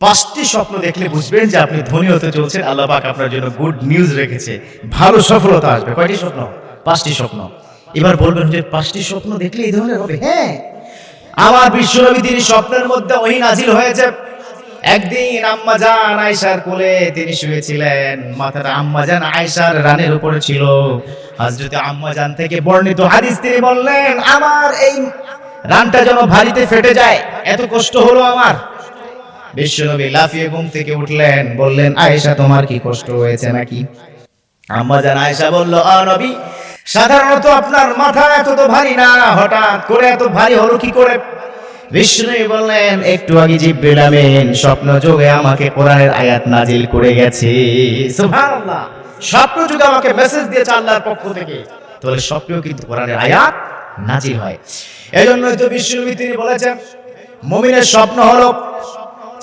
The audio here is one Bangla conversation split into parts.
পাঁচটি স্বপ্ন দেখলে বুঝবেন যে আপনি ধনী হতে চলছেন। আল্লাহ পাক আপনার জন্য গুড নিউজ রেখেছে। ভালো সফলতা আসবে। কয়টি স্বপ্ন? পাঁচটি স্বপ্ন। এবার বলবেন যে পাঁচটি স্বপ্ন দেখলে এই ধরনের হবে? হ্যাঁ। আমার বিশ্বনবী তিনি স্বপ্নের মধ্যে ওই নাজিল হয়েছে। একদিন আম্মাজান আয়েশার কোলে তিনি শুয়েছিলেন। মাথাটা আম্মাজান আয়েশার রানের উপরে ছিল। হযরতে আম্মাজান থেকে বর্ণিত হাদিস তিনি বললেন, আমার এই রানটা যেন ভারীতে ফেটে যায়, এত কষ্ট হলো আমার। বিশ্বনবী লাফিয়ে ঘুম থেকে উঠলেন, বললেন, আয়েশা, তোমার কি কষ্ট হয়েছে নাকি? আম্মা জান আয়েশা বলল, আ নবী, সাধারণত আপনার মাথা এত তো ভারী না, হঠাৎ করে এত ভারী হলো কি করে? বিষ্ণু বললেন, একটু আগে জিব্রিল আমিন স্বপ্ন যোগে আমাকে কোরআনের আয়াত নাজিল করে গেছে। সুবহানাল্লাহ, স্বপ্ন যুগে আমাকে মেসেজ দিয়েছে আল্লাহর পক্ষ থেকে। তাহলে স্বপ্নেও কিন্তু কোরআনের আয়াত নাজিল হয়। এজন্যই তো বিষ্ণু তিনি বলেছেন, মুমিনের স্বপ্ন হলো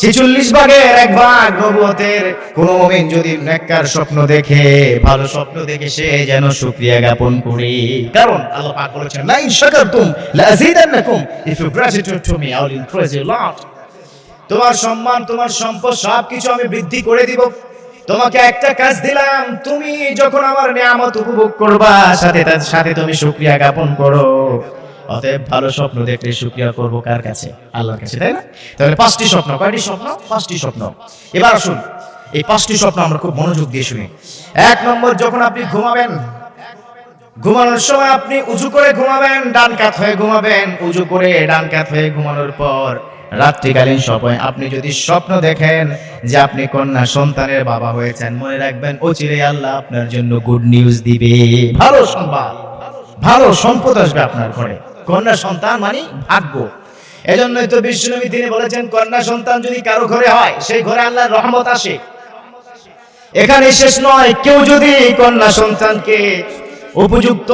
ছেচল্লিশ ভাগের এক ভাগ নবুয়তের। কোন মুমিন যদি নেককার স্বপ্ন দেখে, ভালো স্বপ্ন দেখে সে যেন শুকরিয়া জ্ঞাপন করে। কারণ আল্লাহ পাক বলেছেন লা ইন শাকারতুম লা আযীদান্নাকুম if you gratitude to me I will increase you lot তোমার সম্মান, তোমার সম্পদ, সবকিছু আমি বৃদ্ধি করে দিব। তোমাকে একটা কাজ দিলাম, তুমি যখন আমার নিয়ামত উপভোগ করবা, সাথে সাথে তুমি শুকরিয়া জ্ঞাপন করো। অতএব ভালো স্বপ্ন দেখলে শুকরিয়া করব কার কাছে? আল্লাহর কাছে, তাই না? তাহলে পাঁচটি স্বপ্ন, কয়টি স্বপ্ন? পাঁচটি স্বপ্ন। এবার আসুন, এই পাঁচটি স্বপ্ন আমরা খুব মনোযোগ দিয়ে শুনি। এক নম্বর, যখন আপনি ঘুমাবেন, ঘুমানোর সময় আপনি উঁচু করে ঘুমাবেন, ডান কাত হয়ে ঘুমাবেন। উঁচু করে ডান কাত হয়ে ঘুমানোর পর রাত্রিকালীন সময় আপনি যদি স্বপ্ন দেখেন যে আপনি কন্যা সন্তানের বাবা হয়েছেন, মনে রাখবেন অচিরে আল্লাহ আপনার জন্য গুড নিউজ দিবে। ভালো সংবাদ ভালো সম্পদ আসবে আপনার ঘরে। কন্যা সন্তান মানে ভাগ্য। এজন্যই তো বিষ্ণুনবী তিনি বলেছেন, কন্যা সন্তান যদি কারও ঘরে হয়, সেই ঘরে আল্লাহর রহমত আসে। এখানে শেষ নয়, কেউ যদি কন্যা সন্তানকে উপযুক্ত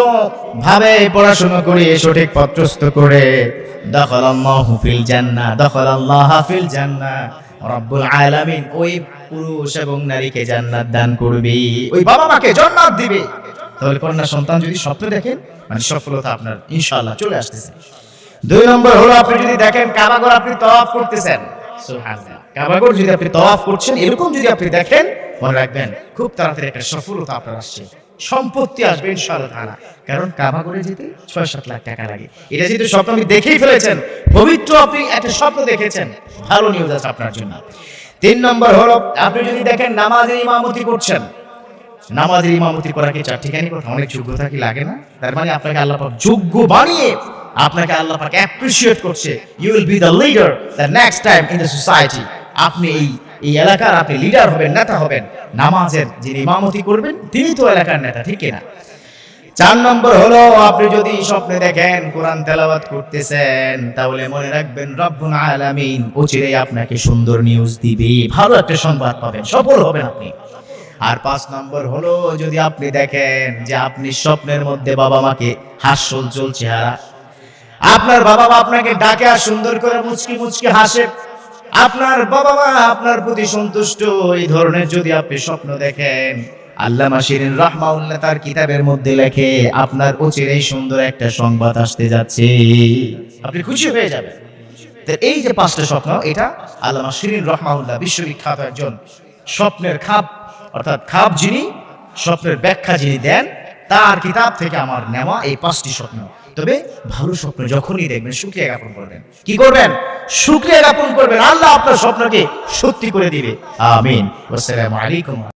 ভাবে পড়াশোনা করে, সঠিক পত্রস্থ করে দখল আল্লাহ ফিল জান্না দখল ফিল জান্না রব্বুল আলামিন ওই পুরুষ এবং নারীকে জান্নাত দান করবে। ওই বাবা মাকে জান্নাত দিবে। তাহলে কন্যা সন্তান যদি স্বপ্ন দেখেন মানে সফলতা আপনার ইনশাআল্লাহ চলে আসতেছে। দুই নম্বর হলো আপনি যদি দেখেন কাবাগর আপনি তওয়াফ করতেছেন। কাবাগর যদি আপনি করছেন, এরকম যদি আপনি দেখেন, মনে রাখবেন, খুব তাড়াতাড়ি একটা সফলতা আপনার আসছে। সম্পত্তি আসবে কারণ যেতে ছয় সাত লাখ টাকা লাগে। এটা যেহেতু স্বপ্ন আপনি দেখেই ফেলেছেন, পবিত্র আপনি একটা স্বপ্ন দেখেছেন, ভালো নিউজ আছে আপনার জন্য। তিন নম্বর হলো, আপনি যদি দেখেন নামাজের ইমামতি করছেন নামাজের ইমামতি করা কি চারটিখানি কথা অনেক যোগ্যতা কি লাগে না? তার মানে আপনাকে আল্লাহ পাক যোগ্য বানিয়ে আপনাকে আল্লাহ পাক অ্যাপ্রিশিয়েট করছে। You will be the leader the next time in the society আপনি এই এই এলাকার আপনি লিডার হবেন, নেতা হবেন। নামাজের যিনি ইমামতি করবেন, তিনি তো এলাকার নেতা, ঠিক না চার নম্বর হলো, আপনি যদি স্বপ্নে দেখেন কোরআন তেলাওয়াত করতেছেন, তাহলে মনে রাখবেন রব্বুল আলামিন অচিরেই আপনাকে সুন্দর নিউজ দিবে। ভালো একটা সংবাদ পাবেন, সফল হবেন আপনি। আর পাঁচ নম্বর হলো, যদি আপনি দেখেন যে আপনি স্বপ্নের মধ্যে বাবা মাকে হাস্যোজ্জ্বল চেহারা। আপনার বাবা মা আপনাকে ডাকে আর সুন্দর করে মুচকি মুচকি হাসে। আপনার বাবা মা আপনার প্রতি সন্তুষ্ট। এই ধরনের যদি আপনি স্বপ্ন দেখেন, আল্লামা শিরিন রহমাউল্লাহ তার কিতাবের মধ্যে লেখে, আপনার অচিরেই সুন্দর একটা সংবাদ আসতে যাচ্ছে। আপনি খুশি হয়ে যাবেন। এই যে পাঁচটা স্বপ্ন, এটা আল্লামা শিরিন রহমাউল্লাহ বিশ্ববিখ্যাত একজন স্বপ্নের খাপ অর্থাৎ খাপ যিনি, স্বপ্নের ব্যাখ্যা যিনি দেন, তার কিতাব থেকে আমার নেওয়া এই পাঁচটি স্বপ্ন। তবে ভালো স্বপ্ন যখনই দেখবেন, সুক্রিয়া জ্ঞাপন করবেন কি করবেন? সুক্রিয়া জ্ঞাপন করবেন। আল্লাহ আপনার স্বপ্নকে সত্যি করে দিবে। আমিন। আসসালামু আলাইকুম।